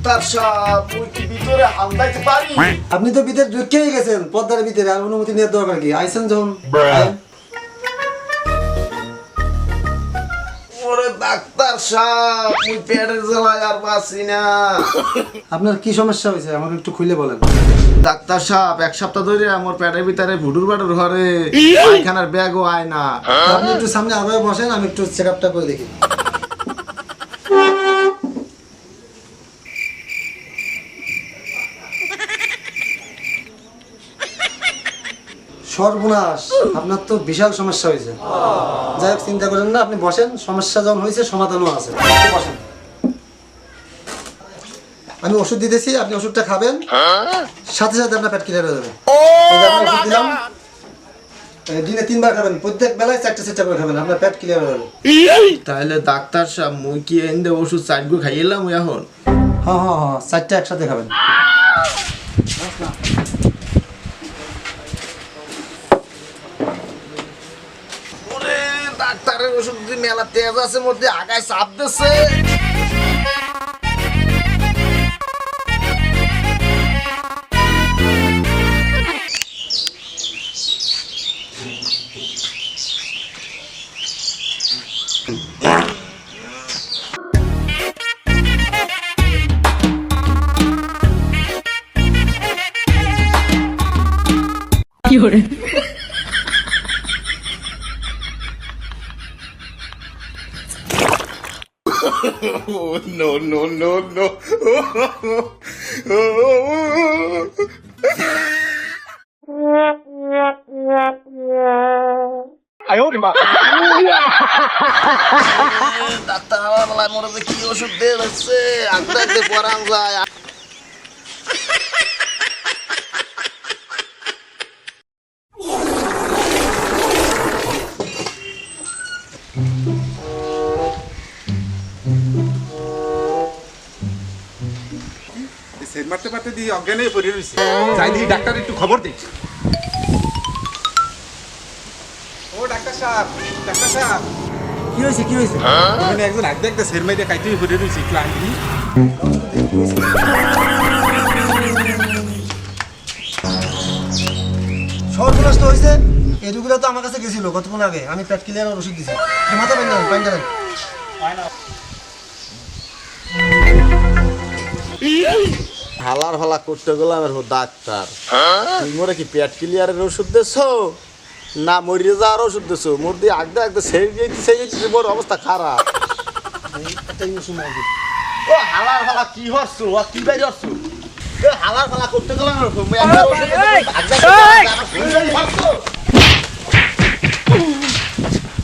Doctor সাহেব মুই কি ভিতরে হামলাইতে পারি। আপনি তো ভিতরে ঢুকেই গেছেন পদ্মার ভিতরে আর অনুমতি নেওয়ার দরকার কি? আইসেন যখন। আইন। ওরে ডাক্তার সাহেব মুই পেটের জ্বালায় আর বাঁচি না। আপনার কি সমস্যা হয়েছে? আমাকে একটু খুলে বলেন। ডাক্তার সাহেব এক সপ্তাহ ধরে আমার পেটের ভিতরে ভুডুর বাটুর ঘরে। পায়খানার ব্যাগও আয় না। আপনি একটু সামনে আরও বসেন আমি একটু চেক আপটা করে দেখি। সর্বনাশ। আপনার তো বিশাল সমস্যা হয়েছে। যাই হোক চিন্তা করেন না আপনি বসেন। সমস্যা যখন হয়েছে সমাধানও আছে। বসেন। আমি ওষুধ দিতেছি আপনি ওষুধটা খাবেন। সাথে সাথে আপনার পেট ক্লিয়ার হয়ে যাবে। ওষুধ দিলাম। দিনে তিনবার খাবেন। প্রত্যেক বেলায় চারটে চারটে করে খাবেন। আপনার পেট ক্লিয়ার হয়ে যাবে। তাহলে ডাক্তার সাহেব মুই কি এনে ওষুধ চাটগু খাইলাম এখন? হ্যাঁ হ্যাঁ হ্যাঁ চারটে একসাথে খাবেন ওরে ডাক্তারের ওষুধ মেলা তেজ আছে মধ্যে আগায় চাপ দিচ্ছে। ডাক্তার আমার বেলায় মনে হচ্ছে কি ওষুধ দিয়ে যাচ্ছে আঁকতে আঁকতে পরান যায় সেট মারতে মারতে দিয়ে অজ্ঞান হয়ে পড়ে রয়েছে। যাই দেখি ডাক্তার একটু খবর দিই। ও ডাক্তার সাহেব ডাক্তার সাহেব। কি হয়েছে কি হয়েছে? ওখানে একজন একদম একটা সের মাইতে কাইতে হয়ে পড়ে রয়েছে একটু আনবি হয়েছে? এই তো আমার কাছে গেছিল কতক্ষণ আগে। আমি পেট ক্লিয়ার ওষুধ দিছি। মাথা হালার হালা করতে গেলাম এর ডাক্তার তুই মোরে কি পেট ক্লিয়ারের ওষুধ দেছো না মরিয়ে যাওয়ার ওষুধ দেছো মোর দিয়ে আগদে আগদে সেই যেতে সেই যেতে মোর অবস্থা খারাপ। ও হালার হালা কি হচ্ছো ও কি বাই হচ্ছো হালার হালা করতে গেলাম এর